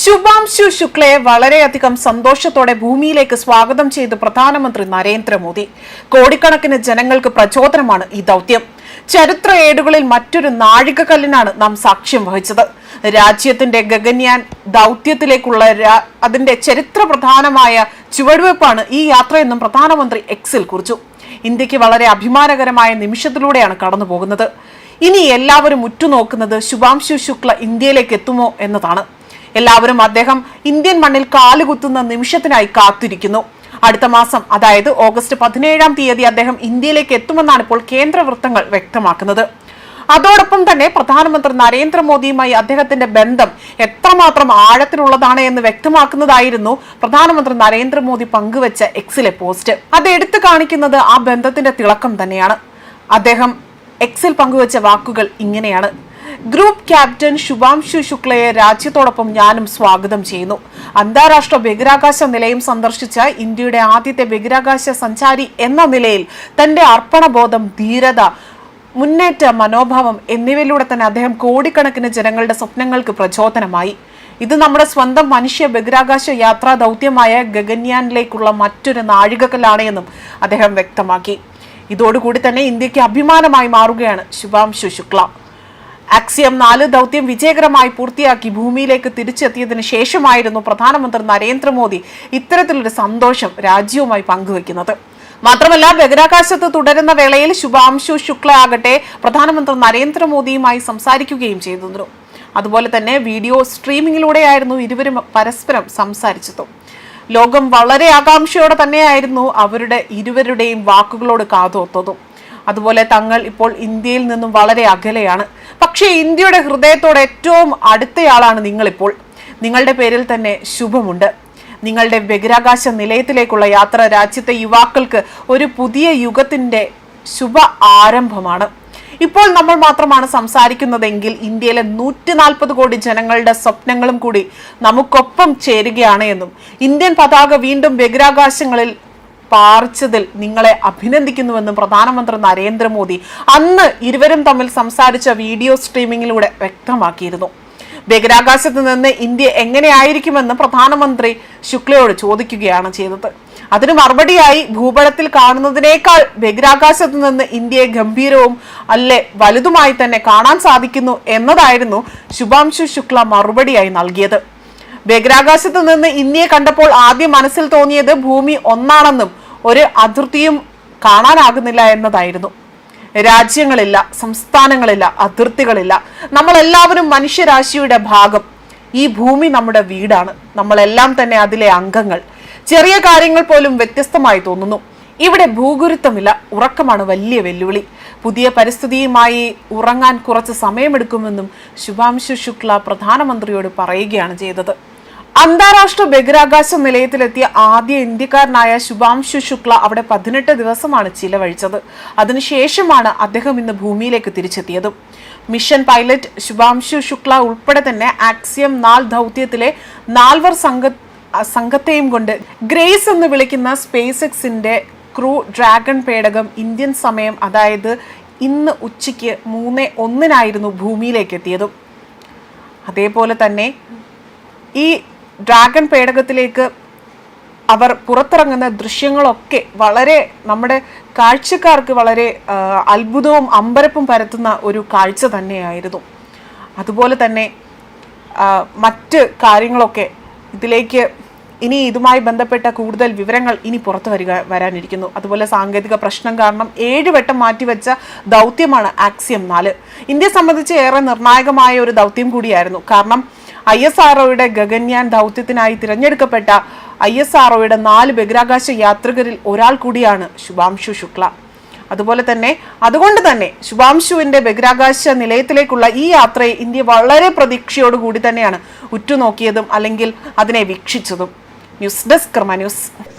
ശുഭാംശു ശുക്ലയെ വളരെയധികം സന്തോഷത്തോടെ ഭൂമിയിലേക്ക് സ്വാഗതം ചെയ്ത് പ്രധാനമന്ത്രി നരേന്ദ്രമോദി. കോടിക്കണക്കിന് ജനങ്ങൾക്ക് പ്രചോദനമാണ് ഈ ദൗത്യം. ചരിത്ര ഏടുകളിൽ മറ്റൊരു നാഴികക്കല്ലിനാണ് നാം സാക്ഷ്യം വഹിച്ചത്. രാജ്യത്തിന്റെ ഗഗൻയാൻ ദൗത്യത്തിലേക്കുള്ള അതിന്റെ ചരിത്ര പ്രധാനമായ ചുവടുവെപ്പാണ് ഈ യാത്രയെന്നും പ്രധാനമന്ത്രി എക്സിൽ കുറിച്ചു. ഇന്ത്യയ്ക്ക് വളരെ അഭിമാനകരമായ നിമിഷത്തിലൂടെയാണ് കടന്നു പോകുന്നത് ഇനി എല്ലാവരും ഉറ്റുനോക്കുന്നത് ശുഭാംശു ശുക്ല ഇന്ത്യയിലേക്ക് എത്തുമോ എന്നതാണ്. എല്ലാവരും അദ്ദേഹം ഇന്ത്യൻ മണ്ണിൽ കാലുകുത്തുന്ന നിമിഷത്തിനായി കാത്തിരിക്കുന്നു. അടുത്ത മാസം അതായത് ഓഗസ്റ്റ് പതിനേഴാം തീയതി അദ്ദേഹം ഇന്ത്യയിലേക്ക് എത്തുമെന്നാണ് ഇപ്പോൾ കേന്ദ്ര വൃത്തങ്ങൾ വ്യക്തമാക്കുന്നത്. അതോടൊപ്പം തന്നെ പ്രധാനമന്ത്രി നരേന്ദ്രമോദിയുമായി അദ്ദേഹത്തിന്റെ ബന്ധം എത്രമാത്രം ആഴത്തിലുള്ളതാണ് എന്ന് വ്യക്തമാക്കുന്നതായിരുന്നു പ്രധാനമന്ത്രി നരേന്ദ്രമോദി പങ്കുവച്ച എക്സിലെ പോസ്റ്റ്. അത് എടുത്തു കാണിക്കുന്നത് ആ ബന്ധത്തിന്റെ തിളക്കം തന്നെയാണ്. അദ്ദേഹം എക്സിൽ പങ്കുവച്ച വാക്കുകൾ ഇങ്ങനെയാണ്. ഗ്രൂപ്പ് ക്യാപ്റ്റൻ ശുഭാംശു ശുക്ലയെ രാജ്യത്തോടൊപ്പം ഞാനും സ്വാഗതം ചെയ്യുന്നു. അന്താരാഷ്ട്ര ബഹിരാകാശ നിലയം സന്ദർശിച്ച ഇന്ത്യയുടെ ആദ്യത്തെ ബഹിരാകാശ സഞ്ചാരി എന്ന നിലയിൽ തന്റെ അർപ്പണബോധം ധീരത മുന്നേറ്റ മനോഭാവം എന്നിവയിലൂടെ തന്നെ അദ്ദേഹം കോടിക്കണക്കിന് ജനങ്ങളുടെ സ്വപ്നങ്ങൾക്ക് പ്രചോദനമായി. ഇത് നമ്മുടെ സ്വന്തം മനുഷ്യ ബഹിരാകാശ യാത്രാ ദൗത്യമായ ഗഗൻയാനിലേക്കുള്ള മറ്റൊരു നാഴികക്കല്ലാണ് എന്നും അദ്ദേഹം വ്യക്തമാക്കി. ഇതോടുകൂടി തന്നെ ഇന്ത്യയ്ക്ക് അഭിമാനമായി മാറുകയാണ് ശുഭാംശു ശുക്ല. ആക്സിയം നാല് ദൗത്യം വിജയകരമായി പൂർത്തിയാക്കി ഭൂമിയിലേക്ക് തിരിച്ചെത്തിയതിന് ശേഷമായിരുന്നു പ്രധാനമന്ത്രി നരേന്ദ്രമോദി ഇത്തരത്തിലൊരു സന്തോഷം രാജ്യവുമായി പങ്കുവയ്ക്കുന്നത് മാത്രമല്ല ബഹിരാകാശത്ത് തുടരുന്ന വേളയിൽ ശുഭാംശു ശുക്ല ആകട്ടെ പ്രധാനമന്ത്രി നരേന്ദ്രമോദിയുമായി സംസാരിക്കുകയും ചെയ്തിരുന്നു. അതുപോലെ തന്നെ വീഡിയോ സ്ട്രീമിങ്ങിലൂടെയായിരുന്നു ഇരുവരും പരസ്പരം സംസാരിച്ചതും. ലോകം വളരെ ആകാംക്ഷയോടെ തന്നെയായിരുന്നു അവരുടെ ഇരുവരുടെയും വാക്കുകളോട് കാതോർത്തതും. അതുപോലെ തങ്ങൾ ഇപ്പോൾ ഇന്ത്യയിൽ നിന്നും വളരെ അകലെയാണ്. പക്ഷേ ഇന്ത്യയുടെ ഹൃദയത്തോട് ഏറ്റവും അടുത്തയാളാണ് നിങ്ങളിപ്പോൾ. നിങ്ങളുടെ പേരിൽ തന്നെ ശുഭമുണ്ട്. നിങ്ങളുടെ ബഹിരാകാശ നിലയത്തിലേക്കുള്ള യാത്ര രാജ്യത്തെ യുവാക്കൾക്ക് ഒരു പുതിയ യുഗത്തിന്റെ ശുഭ ആരംഭമാണ്. ഇപ്പോൾ നമ്മൾ മാത്രമാണ് സംസാരിക്കുന്നതെങ്കിൽ ഇന്ത്യയിലെ നൂറ്റി നാൽപ്പത് കോടി ജനങ്ങളുടെ സ്വപ്നങ്ങളും കൂടി നമുക്കൊപ്പം ചേരുകയാണ് എന്നും ഇന്ത്യൻ പതാക വീണ്ടും ബഹിരാകാശങ്ങളിൽ പാറിച്ചതിൽ നിങ്ങളെ അഭിനന്ദിക്കുന്നുവെന്നും പ്രധാനമന്ത്രി നരേന്ദ്രമോദി അന്ന് ഇരുവരും തമ്മിൽ സംസാരിച്ച വീഡിയോ സ്ട്രീമിങ്ങിലൂടെ വ്യക്തമാക്കിയിരുന്നു. ബഹിരാകാശത്ത് നിന്ന് ഇന്ത്യ എങ്ങനെയായിരിക്കുമെന്ന് പ്രധാനമന്ത്രി ശുക്ലയോട് ചോദിക്കുകയാണ് ചെയ്തത്. അതിന് മറുപടിയായി ഭൂപടത്തിൽ കാണുന്നതിനേക്കാൾ ബഹിരാകാശത്ത് നിന്ന് ഇന്ത്യയെ ഗംഭീരവും അല്ലെ വലുതുമായി തന്നെ കാണാൻ സാധിക്കുന്നു എന്നതായിരുന്നു ശുഭാംശു ശുക്ല മറുപടിയായി നൽകിയത്. ബഹിരാകാശത്ത് നിന്ന് ഇന്ത്യയെ കണ്ടപ്പോൾ ആദ്യം മനസ്സിൽ തോന്നിയത് ഭൂമി ഒന്നാണെന്നും ഒരു അതിർത്തിയും കാണാനാകുന്നില്ല എന്നതായിരുന്നു. രാജ്യങ്ങളില്ല സംസ്ഥാനങ്ങളില്ല അതിർത്തികളില്ല. നമ്മളെല്ലാവരും മനുഷ്യരാശിയുടെ ഭാഗം. ഈ ഭൂമി നമ്മുടെ വീടാണ്. നമ്മളെല്ലാം തന്നെ അതിലെ അംഗങ്ങൾ. ചെറിയ കാര്യങ്ങൾ പോലും വ്യത്യസ്തമായി തോന്നുന്നു. ഇവിടെ ഭൂഗുരുത്വമില്ല. ഉറക്കമാണ് വലിയ വെല്ലുവിളി. പുതിയ പരിസ്ഥിതിയുമായി ഉറങ്ങാൻ കുറച്ച് സമയമെടുക്കുമെന്നും ശുഭാംശു ശുക്ല പ്രധാനമന്ത്രിയോട് പറയുകയാണ് ചെയ്തത്. അന്താരാഷ്ട്ര ബഹിരാകാശ നിലയത്തിലെത്തിയ ആദ്യ ഇന്ത്യക്കാരനായ ശുഭാംശു ശുക്ല അവിടെ പതിനെട്ട് ദിവസമാണ് ചിലവഴിച്ചത്. അതിനുശേഷമാണ് അദ്ദേഹം ഇന്ന് ഭൂമിയിലേക്ക് തിരിച്ചെത്തിയത്. മിഷൻ പൈലറ്റ് ശുഭാംശു ശുക്ല ഉൾപ്പെടെ തന്നെ ആക്സിയം നാൽ ദൗത്യത്തിലെ നാൽവർ സംഘ സംഘത്തെയും കൊണ്ട് ഗ്രേസ് എന്ന് വിളിക്കുന്ന സ്പേസ് എക്സിന്റെ ക്രൂ ഡ്രാഗൺ പേടകം ഇന്ത്യൻ സമയം അതായത് ഇന്ന് ഉച്ചയ്ക്ക് മൂന്ന് ഒന്നിനായിരുന്നു ഭൂമിയിലേക്ക് എത്തിയതും അതേപോലെ തന്നെ ഈ ഡ്രാഗൺ പേടകത്തിലേക്ക് അവർ പുറത്തിറങ്ങുന്ന ദൃശ്യങ്ങളൊക്കെ വളരെ നമ്മുടെ കാഴ്ചക്കാർക്ക് വളരെ അത്ഭുതവും അമ്പരപ്പും പരത്തുന്ന ഒരു കാഴ്ച തന്നെയായിരുന്നു. അതുപോലെ തന്നെ മറ്റ് കാര്യങ്ങളൊക്കെ ഇതിലേക്ക് ഇനി ഇതുമായി ബന്ധപ്പെട്ട കൂടുതൽ വിവരങ്ങൾ ഇനി പുറത്തു വരിക വരാനിരിക്കുന്നു. അതുപോലെ സാങ്കേതിക പ്രശ്നം കാരണം ഏഴ് വട്ടം മാറ്റിവെച്ച ദൗത്യമാണ് ആക്സിയം നാല്. ഇന്ത്യയെ സംബന്ധിച്ച് ഏറെ നിർണായകമായ ഒരു ദൗത്യം കൂടിയായിരുന്നു. കാരണം ഐ എസ് ആർഒയുടെ ഗഗൻയാൻ ദൗത്യത്തിനായി തിരഞ്ഞെടുക്കപ്പെട്ട ഐ എസ് ആർഒയുടെ നാല് ബഹിരാകാശ യാത്രികരിൽ ഒരാൾ കൂടിയാണ് ശുഭാംശു ശുക്ല. അതുപോലെ തന്നെ അതുകൊണ്ട് തന്നെ ശുഭാംശുവിന്റെ ബഹിരാകാശ നിലയത്തിലേക്കുള്ള ഈ യാത്രയെ ഇന്ത്യ വളരെ പ്രതീക്ഷയോടുകൂടി തന്നെയാണ് ഉറ്റുനോക്കിയതും അല്ലെങ്കിൽ അതിനെ വീക്ഷിച്ചതും. ന്യൂസ് ഡെസ്ക് ക്രമ ന്യൂസ്.